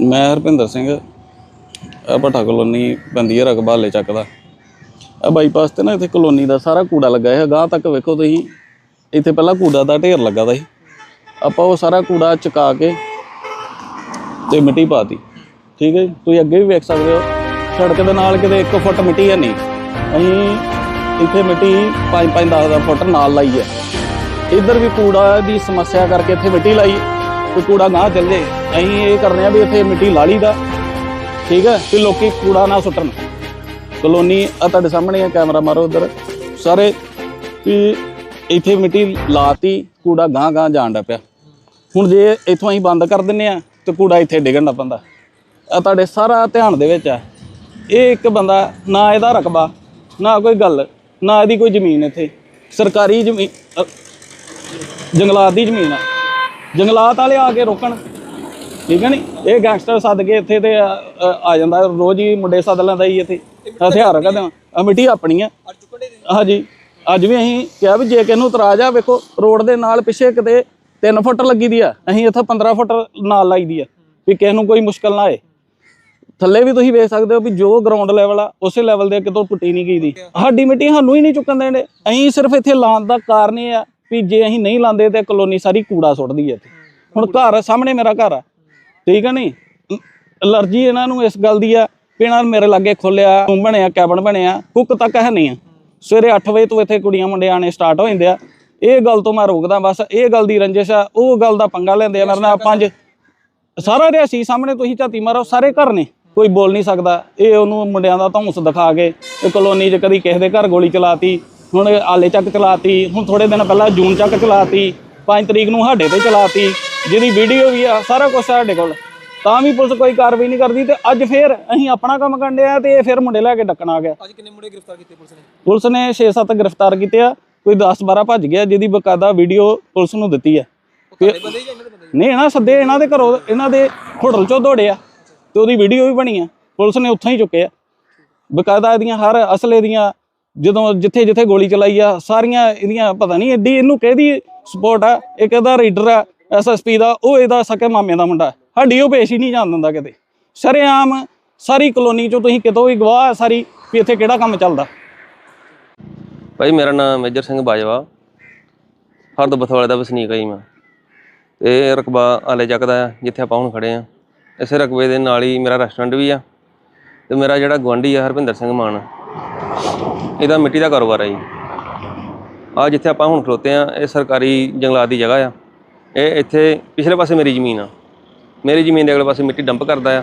ਮੈਂ ਹਰਪਿੰਦਰ ਸਿੰਘ। ਆ ਭੱਠਾ ਕਲੋਨੀ ਪੈਂਦੀ ਹੈ ਰਕਬਾ ਹਲੇ ਚੱਕ ਦਾ। ਆ ਬਾਈਪਾਸ ਤੇ ਨਾ ਇੱਥੇ ਕਲੋਨੀ ਦਾ ਸਾਰਾ ਕੂੜਾ ਲੱਗਾ ਹੈ ਗਾਂ ਤੱਕ ਵੇਖੋ ਤੁਸੀਂ, ਇੱਥੇ ਪਹਿਲਾਂ ਕੂੜਾ ਦਾ ਢੇਰ ਲੱਗਾ ਦਾ ਸੀ। ਆਪਾਂ ਉਹ ਸਾਰਾ ਕੂੜਾ ਚੁਕਾ ਕੇ ਤੇ ਮਿੱਟੀ ਪਾਤੀ। ਠੀਕ ਹੈ ਜੀ? ਤੁਸੀਂ ਅੱਗੇ ਵੀ ਵੇਖ ਸਕਦੇ ਹੋ। ਸੜਕ ਦੇ ਨਾਲ ਕਿਤੇ 1 ਫੁੱਟ ਮਿੱਟੀ ਹੈ ਨਹੀਂ। ਅਸੀਂ ਇੱਥੇ ਮਿੱਟੀ 5-5 10 ਫੁੱਟ ਨਾਲ ਲਾਈ ਹੈ। ਇੱਧਰ ਵੀ ਕੂੜਾ ਦੀ ਸਮੱਸਿਆ ਕਰਕੇ ਇੱਥੇ ਮਿੱਟੀ ਲਾਈ। ਤੇ ਕੂੜਾ ਨਾ ਚੱਲੇ। ਅਸੀਂ ਇਹ ਕਰਨੇ ਆ ਵੀ ਇੱਥੇ ਮਿੱਟੀ ਲਾ ਲਈ ਦਾ। ਠੀਕ ਹੈ? ਤੇ ਲੋਕੀ ਕੂੜਾ ਨਾ ਸੁੱਟਣ। ਕਲੋਨੀ ਆ ਤੁਹਾਡੇ ਸਾਹਮਣੇ ਆ, ਕੈਮਰਾ ਮਾਰੋ ਉਧਰ ਸਾਰੇ ਵੀ ਇੱਥੇ ਮਿੱਟੀ ਲਾਤੀ, ਕੂੜਾ ਗਾਂ ਗਾਂ ਜਾਣ ਦਾ ਪਿਆ। ਹੁਣ ਜੇ ਇੱਥੋਂ ਅਸੀਂ ਬੰਦ ਕਰ ਦਿੰਨੇ ਆ, ਤੇ ਕੂੜਾ ਇੱਥੇ ਡਿੱਗਣ ਦਾ ਪੈਂਦਾ। ਆ ਤੁਹਾਡੇ ਸਾਰਾ ਧਿਆਨ ਦੇ ਵਿੱਚ ਆ। ਇਹ ਇੱਕ ਬੰਦਾ ਨਾ ਇਹਦਾ ਰਕਬਾ, ਨਾ ਕੋਈ ਗੱਲ, ਨਾ ਇਹਦੀ ਕੋਈ ਜ਼ਮੀਨ ਇੱਥੇ। ਸਰਕਾਰੀ ਜ਼ਮੀਨ ਜੰਗਲਾਤ ਦੀ ਜ਼ਮੀਨ ਆ। ਜੰਗਲਾਤ ਵਾਲੇ ਆ ਕੇ ਰੋਕਣ। ਠੀਕ ਹੈ ਨੀ? ਇਹ ਗੈਂਗਸਟਰ ਸੱਦ ਕੇ ਇੱਥੇ ਤੇ ਆ ਜਾਂਦਾ। ਰੋਜ਼ ਹੀ ਮੁੰਡੇ ਸੱਦ ਲੈਂਦਾ ਹੀ ਇੱਥੇ। ਹਥਿਆਰ ਰੱਖਦੇ ਆ ਮਿੱਟੀ ਆਪਣੀ ਆ। ਹਾਂਜੀ। ਅੱਜ ਵੀ ਅਸੀਂ ਕਿਹਾ ਵੀ ਜੇ ਕਿਸ ਇਤਰਾਜ਼ ਆ, ਵੇਖੋ, ਰੋਡ ਦੇ ਨਾਲ ਪਿੱਛੇ ਕਿਤੇ 3 ਫੁੱਟ ਲੱਗੀ ਦੀ ਆ। ਅਸੀਂ ਇੱਥੇ 15 ਫੁੱਟ ਨਾਲ ਲਾਈ ਦੀ ਆ, ਵੀ ਕਿਸੇ ਨੂੰ ਕੋਈ ਮੁਸ਼ਕਲ ਨਾ ਆਏ। ਥੱਲੇ ਵੀ ਤੁਸੀਂ ਵੇਖ ਸਕਦੇ ਹੋ ਵੀ ਜੋ ਗਰਾਊਂਡ ਲੈਵਲ ਆ, ਉਸੇ ਲੈਵਲ ਦੇ ਕਿਤੋਂ ਪੁੱਟੀ ਨਹੀਂ ਗਈ ਦੀ। ਸਾਡੀ ਮਿੱਟੀ ਸਾਨੂੰ ਹੀ ਨਹੀਂ ਚੁੱਕਣ ਦੇਣੇ ਅਸੀਂ ਸਿਰਫ ਇੱਥੇ ਲਾਉਣ ਦਾ ਕਾਰਨ ਇਹ ਆ ਵੀ ਜੇ ਅਸੀਂ ਨਹੀਂ ਲਾਉਂਦੇ ਤੇ ਕਲੋਨੀ ਸਾਰੀ ਕੂੜਾ ਸੁੱਟਦੀ ਹੈ ਇੱਥੇ। ਹੁਣ ਘਰ ਸਾਹਮਣੇ ਮੇਰਾ ਘਰ ਆ। ਠੀਕ ਹੈ ਨਹੀਂ? ਅਲਰਜੀ ਇਹਨਾਂ ਨੂੰ ਇਸ ਗੱਲ ਦੀ ਆ ਨੇ ਮੇਰੇ ਲਾਗੇ ਖੋਲਿਆ ਰੂਮ ਬਣਿਆ ਕੈਬਨ ਬਣਿਆ ਕੁੱਕ ਤੱਕ ਹੈ ਨਹੀਂ ਆ। ਸਵੇਰੇ 8 ਵਜੇ ਤੋਂ ਇੱਥੇ ਕੁੜੀਆਂ ਮੁੰਡੇ ਆਣੇ ਸਟਾਰਟ ਹੋ ਜਾਂਦੇ ਆ। ਇਹ ਗੱਲ ਤੋਂ ਮੈਂ ਰੋਕਦਾ ਬਸ ਇਹ ਗੱਲ ਦੀ ਰੰਜਿਸ਼ ਆ ਉਹ ਗੱਲ ਦਾ ਪੰਗਾ ਲੈਂਦੇ ਆ ਮੇਰੇ ਨਾਲ ਪੰਜ। ਸਾਰਾ ਰਿਆਸੀ ਸਾਹਮਣੇ ਤੁਸੀਂ ਝਾਤੀ ਮਾਰੋ ਸਾਰੇ ਘਰ ਨੇ। ਕੋਈ ਬੋਲ ਨਹੀਂ ਸਕਦਾ। ਇਹ ਉਹਨੂੰ ਮੁੰਡਿਆਂ ਦਾ ਧੌਂਸ ਦਿਖਾ ਕੇ ਕਲੋਨੀ 'ਚ ਕਦੀ ਕਿਸੇ ਦੇ ਘਰ ਗੋਲੀ ਚਲਾਤੀ। ਹੁਣ ਆਲੇ ਚੱਕ ਚਲਾਤੀ ਹੁਣ ਥੋੜੇ ਦਿਨ ਪਹਿਲਾਂ ਜੂਨ ਚੱਕ ਚਲਾਤੀ 5 ਤਰੀਕ ਨੂੰ ਸਾਡੇ ਤੇ ਚਲਾਤੀ ਜਿਹਦੀ ਵੀਡੀਓ ਵੀ ਆ ਸਾਰਾ ਕੁਝ ਸਾਡੇ ਕੋਲ। ਤਾਂ ਵੀ ਪੁਲਿਸ ਕੋਈ ਕਾਰਵਾਈ ਨਹੀਂ ਕਰਦੀ ਤੇ ਅੱਜ ਫੇਰ ਅਸੀਂ ਆਪਣਾ ਕੰਮ ਕਰਨ ਆ ਤੇ ਇਹ ਫਿਰ ਮੁੰਡੇ ਲੈ ਕੇ ਡੱਕਣ ਆ ਗਿਆ। ਅੱਜ ਕਿੰਨੇ ਮੁੰਡੇ ਗ੍ਰਿਫਤਾਰ ਕੀਤੇ ਪੁਲਿਸ ਨੇ? ਪੁਲਿਸ ਨੇ 6-7 ਗ੍ਰਿਫਤਾਰ ਕੀਤੇ ਆ ਕੋਈ 10-12 ਭੱਜ ਗਿਆ ਜਿਹਦੀ ਬਕਾਇਦਾ ਵੀਡੀਓ ਪੁਲਿਸ ਨੂੰ ਦਿੱਤੀ ਆ। ਨਹੀਂ ਇਹਨਾਂ ਸੱਦੇ ਇਹਨਾਂ ਦੇ ਘਰੋਂ ਇਹਨਾਂ ਦੇ ਹੋਟਲ ਚੋਂ ਦੌੜੇ ਆ ਤੇ ਉਹਦੀ ਵੀਡੀਓ ਵੀ ਬਣੀ ਆ। ਪੁਲਿਸ ਨੇ ਉੱਥੋਂ ਹੀ ਚੁੱਕੇ ਆ। ਬਕਾਇਦਾ ਇਹਦੀਆਂ ਹਰ ਅਸਲੇ ਦੀਆਂ ਜਦੋਂ ਜਿੱਥੇ ਜਿੱਥੇ ਗੋਲੀ ਚਲਾਈ ਆ, ਸਾਰੀਆਂ ਇਹਦੀਆਂ ਪਤਾ ਨਹੀਂ ਐਡੀ ਇਹਨੂੰ ਕਿਹਦੀ ਸਪੋਰਟ ਆ, ਇੱਕ ਇਹਦਾ ਰੀਡਰ ਆ ਐਸਐਸਪੀ ਦਾ, ਉਹ ਇਹਦਾ ਸਕੇ ਮਾਮੇ ਦਾ ਮੁੰਡਾ। ਸਾਡੀ ਉਹ ਪੇਸ਼ ਹੀ ਨਹੀਂ ਜਾਣ ਦਿੰਦਾ ਕਿਤੇ। ਸ਼ਰੇਆਮ ਸਾਰੀ ਕਲੋਨੀ ਚੋਂ ਤੁਸੀਂ ਕਿਤੋਂ ਵੀ ਗਵਾਹ ਆ ਸਾਰੀ ਵੀ ਇੱਥੇ ਕਿਹੜਾ ਕੰਮ ਚੱਲਦਾ। ਭਾਈ, ਮੇਰਾ ਨਾਮ ਮੇਜਰ ਸਿੰਘ ਬਾਜਵਾ। ਹਰਦ ਬਥਵਾਲੇ ਦਾ ਵਸਨੀਕ ਹੈ ਜੀ ਮੈਂ। ਇਹ ਰਕਬਾ ਆਲੇ ਚੱਕ ਦਾ ਜਿੱਥੇ ਆਪਾਂ ਹੁਣ ਖੜੇ ਆ। ਇਸੇ ਰਕਬੇ ਦੇ ਨਾਲ ਹੀ ਮੇਰਾ ਰੈਸਟੋਰੈਂਟ ਵੀ ਆ। ਤੇ ਮੇਰਾ ਜਿਹੜਾ ਗੁਆਂਢੀ ਆ ਹਰਭਿੰਦਰ ਸਿੰਘ ਮਾਨ। ਇਹਦਾ ਮਿੱਟੀ ਦਾ ਕਾਰੋਬਾਰ ਆ ਜੀ। ਆ ਜਿੱਥੇ ਆਪਾਂ ਹੁਣ ਖਲੋਤੇ ਆ ਇਹ ਸਰਕਾਰੀ ਜੰਗਲਾਤ ਦੀ ਜਗ੍ਹਾ ਆ। ਇਹ ਇੱਥੇ ਪਿਛਲੇ ਪਾਸੇ ਮੇਰੀ ਜ਼ਮੀਨ ਆ। ਮੇਰੀ ਜ਼ਮੀਨ ਦੇ ਅਗਲੇ ਪਾਸੇ ਮਿੱਟੀ ਡੰਪ ਕਰਦਾ ਆ।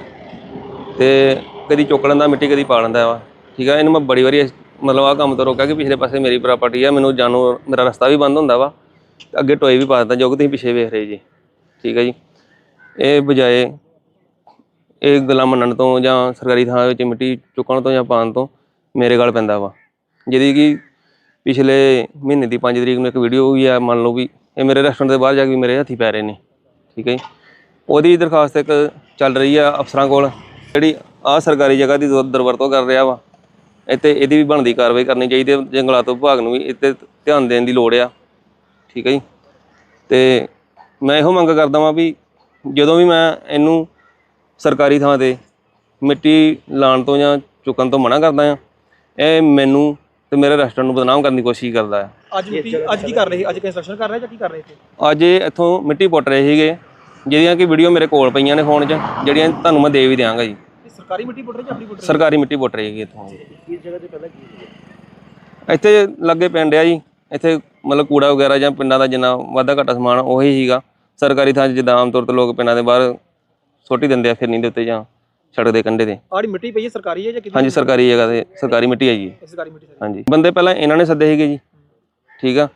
ਤੇ ਕਦੀ ਚੁੱਕ ਲੈਂਦਾ, ਮਿੱਟੀ ਕਦੀ ਪਾ ਲੈਂਦਾ ਵਾ। ਠੀਕ ਆ, ਇਹਨੂੰ ਮੈਂ ਬੜੀ ਵਾਰੀ ਇਸ- ਮਤਲਬ ਆ ਕੰਮ ਤੋਂ ਰੋਕਿਆ ਕਿ ਪਿਛਲੇ ਪਾਸੇ ਮੇਰੀ ਪ੍ਰਾਪਰਟੀ ਆ, ਮੈਨੂੰ ਜਾਣੋ, ਮੇਰਾ ਰਸਤਾ ਵੀ ਬੰਦ ਹੁੰਦਾ ਵਾ। ਤੇ ਅੱਗੇ ਟੋਏ ਵੀ ਪਾ ਦਿੰਦਾ ਜੋ ਕਿ ਤੁਸੀਂ ਪਿੱਛੇ ਵੇਖ ਰਹੇ ਜੀ। ਠੀਕ ਆ ਜੀ। ਇਹ ਬਜਾਏ ਇਹ ਗੱਲਾਂ ਮੰਨਣ ਤੋਂ ਜਾਂ ਸਰਕਾਰੀ ਥਾਂ ਵਿੱਚ ਮਿੱਟੀ ਚੁੱਕਣ ਤੋਂ ਜਾਂ ਪਾਉਣ ਤੋਂ ਮੇਰੇ ਗਲ ਪੈਂਦਾ ਵਾ। ਜਿਹਦੀ ਕਿ ਪਿਛਲੇ ਮਹੀਨੇ ਦੀ 5 ਤਰੀਕ ਨੂੰ ਇੱਕ ਵੀਡੀਓ ਵੀ ਆ, ਮੰਨ ਲਓ ਵੀ ਇਹ ਮੇਰੇ ਰੈਸਟੋਰੈਂਟ ਦੇ ਬਾਹਰ ਜਾ ਕੇ ਮੇਰੇ ਹੱਥੀ ਪੈ ਰਹੇ ਨੇ, ਠੀਕ ਹੈ ਜੀ। ਉਹਦੀ ਦਰਖਾਸਤ ਇੱਕ ਚੱਲ ਰਹੀ ਆ ਅਫਸਰਾਂ ਕੋਲ, ਜਿਹੜੀ ਆ ਸਰਕਾਰੀ ਜਗ੍ਹਾ ਦੀ ਦੁਰ- ਦੁਰਵਰਤੋਂ ਕਰ ਰਿਹਾ ਵਾ। ਇੱਥੇ ਇਹਦੀ ਵੀ ਬਣਦੀ ਕਾਰਵਾਈ ਕਰਨੀ ਚਾਹੀਦੀ ਹੈ ਜੰਗਲਾਤ ਵਿਭਾਗ ਨੂੰ ਵੀ ਇੱਥੇ ਧਿਆਨ ਦੇਣ ਦੀ ਲੋੜ ਆ, ਠੀਕ ਹੈ ਜੀ। ਤੇ ਮੈਂ ਇਹੋ ਮੰਗ ਕਰਦਾ ਵਾਂ ਵੀ ਜਦੋਂ ਵੀ ਮੈਂ ਇਹਨੂੰ ਸਰਕਾਰੀ ਥਾਂ ਤੇ ਮਿੱਟੀ ਲਾਉਣ ਤੋਂ ਜਾਂ ਚੁੱਕਣ ਤੋਂ ਮਨਾ ਕਰਦਾ ਆ, ਇਹ ਮੈਨੂੰ ਤੇ ਮੇਰੇ ਰੈਸਟੋਰੈਂਟ ਨੂੰ ਬਦਨਾਮ ਕਰਨ ਦੀ ਕੋਸ਼ਿਸ਼ ਕਰਦਾ ਆ ਅੱਜ ਮਿੱਟੀ ਅੱਜ ਕੀ ਕਰ ਰਹੇ ਸੀ? ਅੱਜ ਕੰਸਟਰਕਸ਼ਨ ਕਰ ਰਹੇ ਜਾਂ ਕੀ ਕਰ ਰਹੇ ਸੀ? ਅੱਜ ਇਹ ਇੱਥੋਂ ਮਿੱਟੀ ਪੁੱਟ ਰਹੇ ਸੀਗੇ ਜਿਹਦੀਆਂ ਕਿ ਵੀਡੀਓ ਮੇਰੇ ਕੋਲ ਪਈਆਂ ਨੇ ਫੋਨ 'ਚ ਜਿਹੜੀਆਂ ਤੁਹਾਨੂੰ ਮੈਂ ਦੇ ਵੀ ਦਿਆਂਗਾ ਜੀ। ਇਹ ਸਰਕਾਰੀ ਮਿੱਟੀ ਪੁੱਟ ਰਹੇ ਜਾਂ ਆਪਣੀ ਪੁੱਟ ਰਹੇ? ਸਰਕਾਰੀ ਮਿੱਟੀ ਪੁੱਟ ਰਹੀ ਹੈਗੀ ਇੱਥੋਂ। ਇਸ ਜਗ੍ਹਾ ਤੇ ਪਹਿਲਾਂ ਕੀ ਇੱਥੇ ਲੱਗੇ ਪਿੰਡ ਆ ਜੀ ਇੱਥੇ ਮਤਲਬ ਕੂੜਾ ਵਗੈਰਾ ਜਾਂ ਪਿੰਡਾਂ ਦਾ ਜਿੰਨਾ ਵਾਧਾ ਘਾਟਾ ਸਮਾਨ ਉਹੀ ਹੀਗਾ ਸਰਕਾਰੀ ਥਾਂ 'ਚ ਜਿੱਦਾਂ ਆਮ ਤੌਰ ਤੇ ਲੋਕ ਪਿੰਡਾਂ ਦੇ ਬਾਹਰ ਸੁੱਟੀ ਦਿੰਦੇ ਆ ਫਿਰਨੀ ਦੇ ਉੱਤੇ ਜਾਂ ਸੜਕ ਦੇ ਕੰਢੇ ਤੇ। ਆੜੀ ਮਿੱਟੀ ਪਈ ਹੈ ਸਰਕਾਰੀ ਹੈ ਜਾਂ ਕਿਹਦੀ ਹਾਂਜੀ ਸਰਕਾਰੀ ਜਗ੍ਹਾ ਤੇ ਸਰਕਾਰੀ ਮਿੱਟੀ ਹੈ ਜੀ। ਇਹ ਸਰਕਾਰੀ ਮਿੱਟੀ ਸਾਰੀ। ਹਾਂਜੀ। ਬੰਦੇ ਪਹਿਲਾਂ ਇਹਨਾਂ ਨੇ ਸੱਦੇ ਸੀਗੇ ਜੀ। ਠੀਕ ਆ?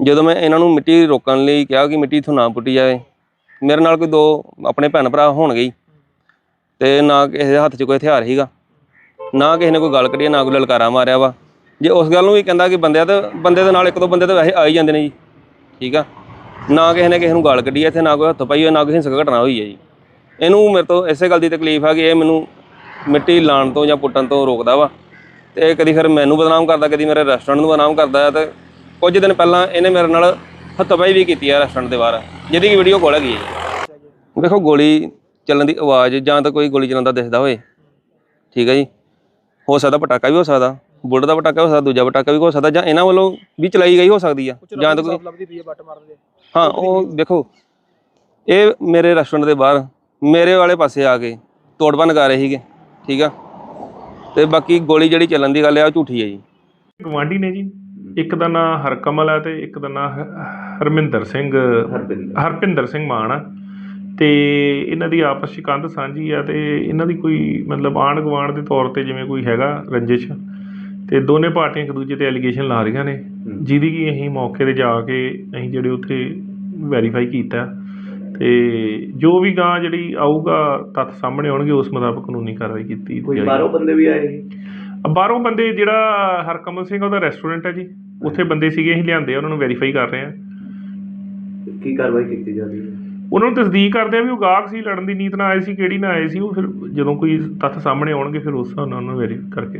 ਜਦੋਂ ਮੈਂ ਇਹਨਾਂ ਨੂੰ ਮਿੱਟੀ ਰੋਕਣ ਲਈ ਕਿਹਾ ਕਿ ਮਿੱਟੀ ਇੱਥੋਂ ਨਾ ਪੁੱਟੀ ਜਾਵੇ ਮੇਰੇ ਨਾਲ ਕੋਈ ਦੋ ਆਪਣੇ ਭੈਣ ਭਰਾ ਹੋਣਗੇ ਜੀ। ਤੇ ਨਾ ਕਿਸੇ ਦੇ ਹੱਥ 'ਚ ਕੋਈ ਹਥਿਆਰ ਸੀਗਾ ਨਾ ਕਿਸੇ ਨੇ ਕੋਈ ਗੱਲ ਕੱਢੀ ਨਾ ਕੋਈ ਲਲਕਾਰਾ ਮਾਰਿਆ ਵਾ। ਜੇ ਉਸ ਗੱਲ ਨੂੰ ਵੀ ਕਹਿੰਦਾ ਕਿ ਬੰਦਿਆਂ ਤੇ ਬੰਦੇ ਦੇ ਨਾਲ ਇੱਕ ਦੋ ਬੰਦੇ ਤਾਂ ਵੈਸੇ ਆ ਹੀ ਜਾਂਦੇ ਨੇ ਜੀ। ਠੀਕ ਆ? ਨਾ ਕਿਸੇ ਨੇ ਕਿਸੇ ਨੂੰ ਗਾਲ ਕੱਢੀ ਹੈ ਇੱਥੇ ਨਾ ਕੋਈ ਹੱਥ ਪਾਈ ਹੋਈ ਨਾ ਕੋਈ ਹਿੰਸਕ ਘਟਨਾ ਹੋਈ ਹੈ ਜੀ। ਇਹਨੂੰ ਮੇਰੇ ਤੋਂ ਇਸੇ ਗੱਲ ਦੀ ਤਕਲੀਫ ਆ ਕਿ ਇਹ ਮੈਨੂੰ ਮਿੱਟੀ ਲਾਣ ਤੋਂ ਜਾਂ ਪੁੱਟਣ ਤੋਂ ਰੋਕਦਾ ਵਾ। ਤੇ ਕਦੀ ਫਿਰ ਮੈਨੂੰ ਬਦਨਾਮ ਕਰਦਾ ਕਦੀ ਮੇਰੇ ਰੈਸਟੋਰੈਂਟ ਨੂੰ ਬਦਨਾਮ ਕਰਦਾ ਹੈ ਤੇ ਕੁਝ ਦਿਨ ਪਹਿਲਾਂ ਇਹਨੇ ਮੇਰੇ ਨਾਲ ਹੱਥੋਂ-ਪਾਈ ਵੀ ਕੀਤੀ ਹੈ ਰੈਸਟੋਰੈਂਟ ਦੇ ਬਾਹਰ ਜਿਹਦੀ ਕਿ ਵੀਡੀਓ ਕੋਲ ਹੈਗੀ ਹੈ। ਦੇਖੋ ਗੋਲੀ ਚੱਲਣ ਦੀ ਆਵਾਜ਼ ਜਾਂ ਤਾਂ ਕੋਈ ਗੋਲੀ ਚਲਾਉਂਦਾ ਦਿਖਦਾ ਹੋਏ ਠੀਕ ਹੈ ਜੀ। ਹੋ ਸਕਦਾ ਪਟਾਕਾ ਵੀ ਹੋ ਸਕਦਾ ਬੁੱਢ ਦਾ ਪਟਾਕਾ ਹੋ ਸਕਦਾ ਦੂਜਾ ਪਟਾਕਾ ਵੀ ਹੋ ਸਕਦਾ ਜਾਂ ਇਹਨਾਂ ਵੱਲੋਂ ਵੀ ਚਲਾਈ ਗਈ ਹੋ ਸਕਦੀ ਆ ਜਾਂ ਤਾਂ ਕੋਈ ਹਾਂ ਉਹ ਦੇਖੋ ਇਹ ਮੇਰੇ ਰੈਸਟੋਰੈਂਟ ਦੇ ਬਾਹਰ ਮੇਰੇ ਵਾਲੇ ਪਾਸੇ ਆ ਕੇ ਤੋੜਬੰਨ ਕਰ ਰਹੇ ਸੀਗੇ ਠੀਕ ਆ? ਤੇ ਬਾਕੀ ਗੋਲੀ ਜਿਹੜੀ ਚੱਲਣ ਦੀ ਗੱਲ ਆ ਉਹ ਝੂਠੀ ਹੈ ਜੀ। ਗਵਾਂਢੀ ਨੇ ਜੀ। ਇੱਕ ਦਾ ਨਾਂ ਹਰਕਮਲ ਹੈ ਤੇ ਇੱਕ ਦਾ ਨਾਂ ਹ- ਹਰਮਿੰਦਰ ਸਿੰਘ। ਹਰਪਿੰਦਰ। ਸਿੰਘ ਮਾਨ ਆ। ਤੇ ਇਹਨਾਂ ਦੀ ਆਪਸ ਵਿੱਚ ਕੰਧ ਸਾਂਝੀ ਆ ਤੇ ਇਹਨਾਂ ਦੀ ਕੋਈ ਮਤਲਬ ਆਂਢ ਗੁਆਂਢ ਦੇ ਤੌਰ ਤੇ ਜਿਵੇਂ ਕੋਈ ਹੈਗਾ ਰੰਜਿਸ਼। ਤੇ ਦੋਨੇ ਪਾਰਟੀਆਂ ਇੱਕ ਦੂਜੇ ਤੇ ਐਲੀਗੇਸ਼ਨ ਲਾ ਰਹੀਆਂ ਨੇ। ਜਿਹਦੀ ਕਿ ਅਸੀਂ ਮੌਕੇ ਤੇ ਜਾ ਕੇ ਅਸੀਂ ਜਿਹੜੇ ਉੱਥੇ ਵੈਰੀਫਾਈ ਕੀਤਾ। ਤੇ ਜੋ ਵੀ ਗਾਂ ਜਿਹੜੀ ਆਊਗਾ ਤੱਥ ਸਾਹਮਣੇ ਆਉਣਗੇ ਉਸ ਮੁਤਾਬਕ ਕਾਨੂੰਨੀ ਕਾਰਵਾਈ ਕੀਤੀ ਕੋਈ। ਬਾਹਰੋਂ ਬੰਦੇ ਵੀ ਆਏ ਬਾਹਰੋਂ ਬੰਦੇ ਜਿਹੜਾ ਹਰਕਮਲ ਸਿੰਘ ਉਹਦਾ ਰੈਸਟੋਰੈਂਟ ਹੈ ਜੀ। ਉੱਥੇ ਬੰਦੇ ਸੀਗੇ ਅਸੀਂ ਲਿਆਂਦੇ ਆ ਉਹਨਾਂ ਨੂੰ ਵੈਰੀਫਾਈ ਕਰ ਰਹੇ ਆ। ਕੀ ਕਾਰਵਾਈ ਕੀਤੀ ਜਾ ਰਹੀ ਹੈ? ਉਹਨਾਂ ਨੂੰ ਤਸਦੀਕ ਕਰਦੇ ਆ ਵੀ ਉਹ ਗਾਹਕ ਸੀ ਲੜਨ ਦੀ ਨੀਤ ਨਾਲ ਆਏ ਸੀ ਕਿਹੜੀ ਨਾਲ ਆਏ ਸੀ ਉਹ ਫਿਰ ਜਦੋਂ ਕੋਈ ਤੱਥ ਸਾਹਮਣੇ ਆਉਣਗੇ ਫਿਰ ਉਸ ਹਿਸਾਬ ਨਾਲ ਉਹਨਾਂ ਨੂੰ ਵੈਰੀਫਾਈ ਕਰਕੇ